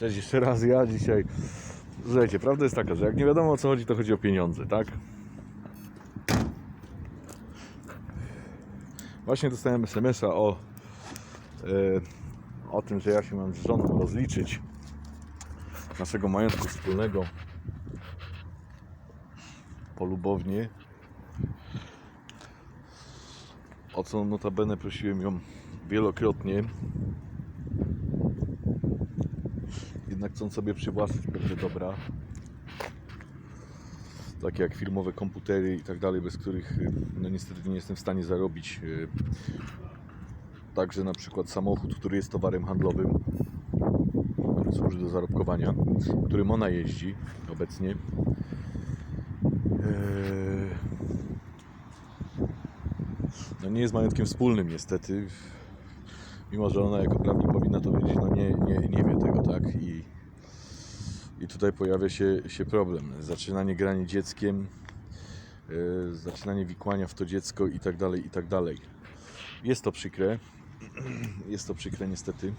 Cześć jeszcze raz, ja dzisiaj. Słuchajcie, prawda jest taka, że jak nie wiadomo o co chodzi, to chodzi o pieniądze, tak? Właśnie dostałem SMS-a o, e, o tym, że ja się mam z żoną rozliczyć naszego majątku wspólnego polubownie. O co notabene prosiłem ją wielokrotnie. Jednak chcą sobie przywłaszczyć pewne dobra. Takie jak firmowe komputery i tak dalej, bez których no niestety nie jestem w stanie zarobić. y. Także na przykład samochód, który jest towarem handlowym, który służy do zarobkowania, którym ona jeździ obecnie. Eee, No nie jest majątkiem wspólnym niestety. Mimo, że ona jako prawnik powinna to wiedzieć, no nie, nie, nie wie tego, tutaj pojawia się, się problem. Zaczynanie granie dzieckiem, yy, zaczynanie wikłania w to dziecko i tak dalej, i tak dalej. Jest to przykre. Jest to przykre niestety.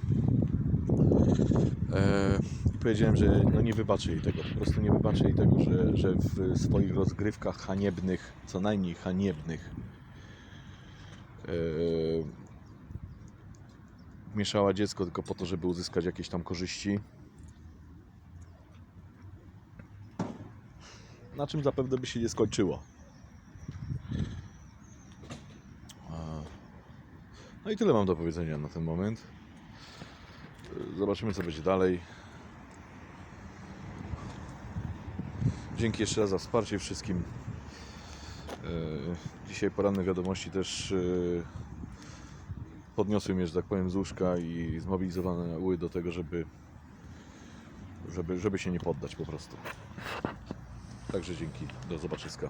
I powiedziałem, że no nie wybaczę jej tego. Po prostu nie wybaczę jej tego, że, że w swoich rozgrywkach haniebnych, co najmniej haniebnych, Eee, mieszała dziecko tylko po to, żeby uzyskać jakieś tam korzyści. Na czym zapewne by się nie skończyło. No i tyle mam do powiedzenia na ten moment. Zobaczymy, co będzie dalej. Dzięki jeszcze raz za wsparcie wszystkim. E, Dzisiaj poranne wiadomości też e, podniosły mnie, że tak powiem, z łóżka i zmobilizowane były do tego, żeby, żeby, żeby się nie poddać po prostu. Także dzięki. Do zobaczyska.